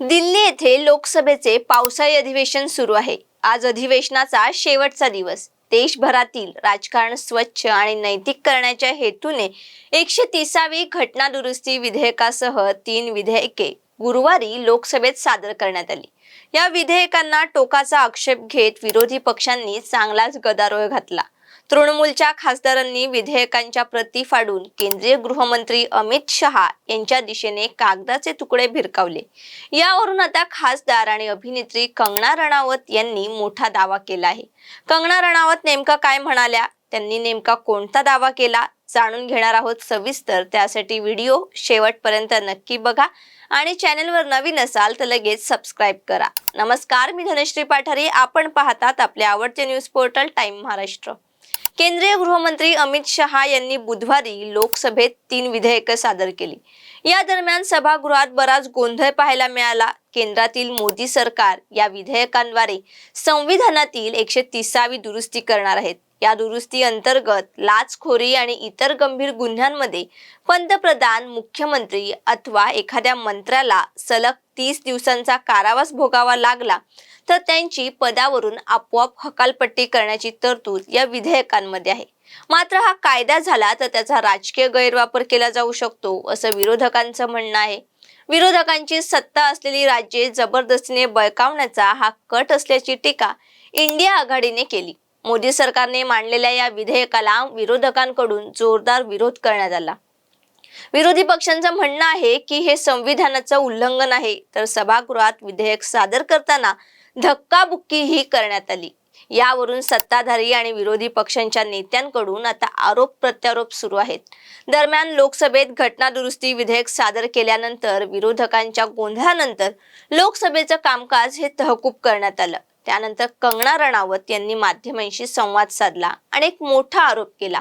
दिल्ली येथे लोकसभेचे पावसाळी अधिवेशन सुरू आहे. आज अधिवेशनाचा शेवटचा दिवस. देशभरातील राजकारण स्वच्छ आणि नैतिक करण्याच्या हेतूने एकशे तिसावी घटना दुरुस्ती विधेयकासह तीन विधेयके गुरुवारी लोकसभेत सादर करण्यात आली. या विधेयकांना टोकाचा आक्षेप घेत विरोधी पक्षांनी चांगलाच गदारोळ घातला. तृणमूलच्या खासदारांनी विधेयकांच्या प्रती फाडून केंद्रीय गृहमंत्री अमित शहा यांच्या दिशेने कागदाचे तुकडे भिरकावले. यावरून आता खासदार आणि अभिनेत्री कंगना रणावत यांनी मोठा दावा केला आहे. कंगना रणावत नेमका काय म्हणाल्या? त्यांनी नेमका कोणता दावा केला? जाणून घेणार आहोत सविस्तर. त्यासाठी व्हिडिओ शेवटपर्यंत नक्की बघा आणि चॅनलवर नवीन असाल तर लगेच सबस्क्राईब करा. नमस्कार मी धनश्री पाठारी. आपण पाहतात आपले आवडते न्यूज पोर्टल टाइम महाराष्ट्र. केंद्रीय गृहमंत्री अमित शहा यांनी बुधवारी लोकसभेत तीन विधेयकं सादर केली. या दरम्यान सभागृहात बराच गोंधळ पाहायला मिळाला. केंद्रातील मोदी सरकार या विधेयकांद्वारे संविधानातील एकशे तिसावी दुरुस्ती करणार आहेत. या दुरुस्ती अंतर्गत लाचखोरी आणि इतर गंभीर गुन्ह्यांमध्ये पंतप्रधान मुख्यमंत्री अथवा एखाद्या मंत्र्याला सलग तीस दिवसांचा कारावास भोगावा लागला तर त्यांची पदावरून आपोआप हकालपट्टी करण्याची तरतूद या विधेयकांमध्ये आहे. मात्र हा कायदा झाला तर त्याचा राजकीय गैरवापर केला जाऊ शकतो असं विरोधकांचं म्हणणं आहे. विरोधकांची सत्ता असलेली राज्ये जबरदस्तीने बळकावण्याचा हा कट असल्याची टीका इंडिया आघाडीने केली. मोदी सरकारने मांडलेल्या या विधेयकाला विरोधकांकडून जोरदार विरोध करण्यात आला. विरोधी पक्षांचं म्हणणं आहे की हे संविधानाचं उल्लंघन आहे. तर सभागृहात विधेयक सादर करताना धक्काबुक्की ही करण्यात आली. यावरून सत्ताधारी आणि विरोधी पक्षांच्या नेत्यांकडून आता आरोप प्रत्यारोप सुरू आहेत. दरम्यान लोकसभेत घटना दुरुस्ती विधेयक सादर केल्यानंतर विरोधकांच्या गोंधळानंतर लोकसभेचं कामकाज हे तहकूब करण्यात आलं. त्यानंतर कंगना रणावत यांनी माध्यमांशी संवाद साधला आणि एक मोठा आरोप केला.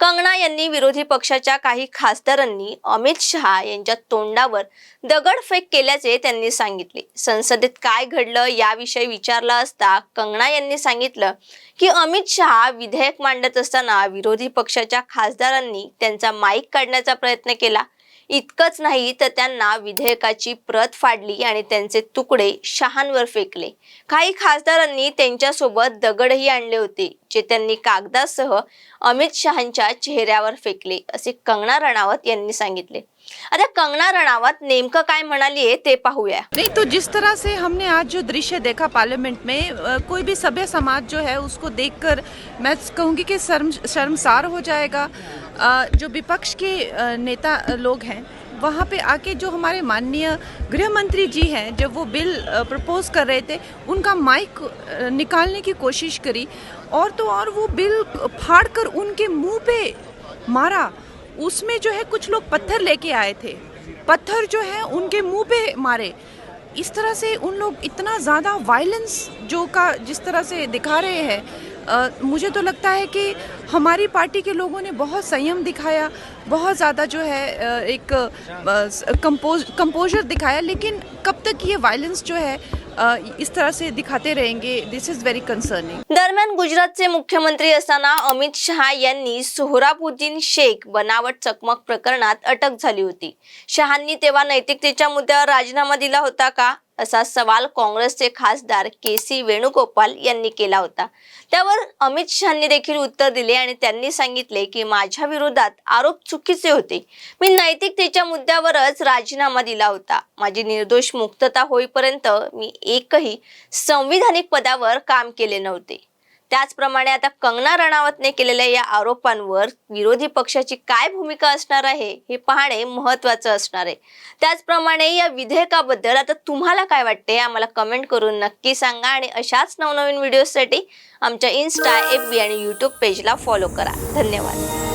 कंगना यांनी विरोधी पक्षाच्या काही खासदारांनी अमित शहा यांच्या तोंडावर दगडफेक केल्याचे त्यांनी सांगितले. संसदेत काय घडलं याविषयी विचारलं असता कंगना यांनी सांगितलं की अमित शहा विधेयक मांडत असताना विरोधी पक्षाच्या खासदारांनी त्यांचा माईक काढण्याचा प्रयत्न केला. इतकंच नाही तर त्यांना विधेयकाची प्रत फाडली आणि त्यांचे तुकडे शहांवर फेकले. काही खासदारांनी त्यांच्यासोबत दगडही आणले होते. जे त्यांनी कागदासह अमित शहांच्या चेहऱ्यावर फेकले असे कंगना रणावत यांनी सांगितले. आता कंगना रणावत नेमकं काय म्हणाली ते पाहूया. नहीं तो जिस तरह से हमने आज जो दृश्य देखा पार्लियामेंट में अ, कोई भी सभ्य समाज जो है उसको देखकर मैं कहूँगी कि शर्म शर्मसार हो जाएगा। अ, जो विपक्ष के अ, नेता लोग हैं वहाँ पे आके जो हमारे माननीय गृह मंत्री जी हैं, जब वो बिल प्रपोज कर रहे थे, उनका माइक निकालने की कोशिश करी और तो और वो बिल फाड़ कर उनके मुँह पे मारा। उसमें जो है कुछ लोग पत्थर लेके आए थे। पत्थर जो है उनके मुँह पे मारे। इस तरह से उन लोग इतना ज़्यादा वायलेंस जो का, जिस तरह से दिखा रहे हैं मुझे तो लगता है कि हमारी पार्टी के लोगों ने बहुत संयम दिखाया बहुत ज़्यादा जो है एक कंपोज कंपोजर दिखाया लेकिन कब तक ये वायलेंस जो है इस तरह से दिखाते रहेंगे दिस इज़ वेरी कंसर्निंग दरम्यान गुजरातचे मुख्यमंत्री असताना अमित शहा यांनी सोहराबुद्दीन शेख बनावट चकमक प्रकरणात अटक झाली होती. शहांनी तेव्हा नैतिकतेच्या मुद्द्यावर राजीनामा दिला होता का? असा सवाल काँग्रेसचे खासदार के सी वेणुगोपाल यांनी केला होता. त्यावर अमित शहांनी देखील उत्तर दिले आणि त्यांनी सांगितले की माझ्या विरोधात आरोप चुकीचे होते. मी नैतिकतेच्या मुद्द्यावरच राजीनामा दिला होता. माझी निर्दोष मुक्तता होईपर्यंत मी एकही संविधानिक पदावर काम केले नव्हते. त्याचप्रमाणे आता कंगना रणावतने केलेल्या या आरोपांवर विरोधी पक्षाची काय भूमिका असणार आहे हे पाहणे महत्वाचं असणार आहे. त्याचप्रमाणे या विधेयकाबद्दल आता तुम्हाला काय वाटते आम्हाला कमेंट करून नक्की सांगा आणि अशाच नवनवीन व्हिडिओसाठी आमच्या इन्स्टा एफ बी आणि यूट्यूब पेजला फॉलो करा. धन्यवाद.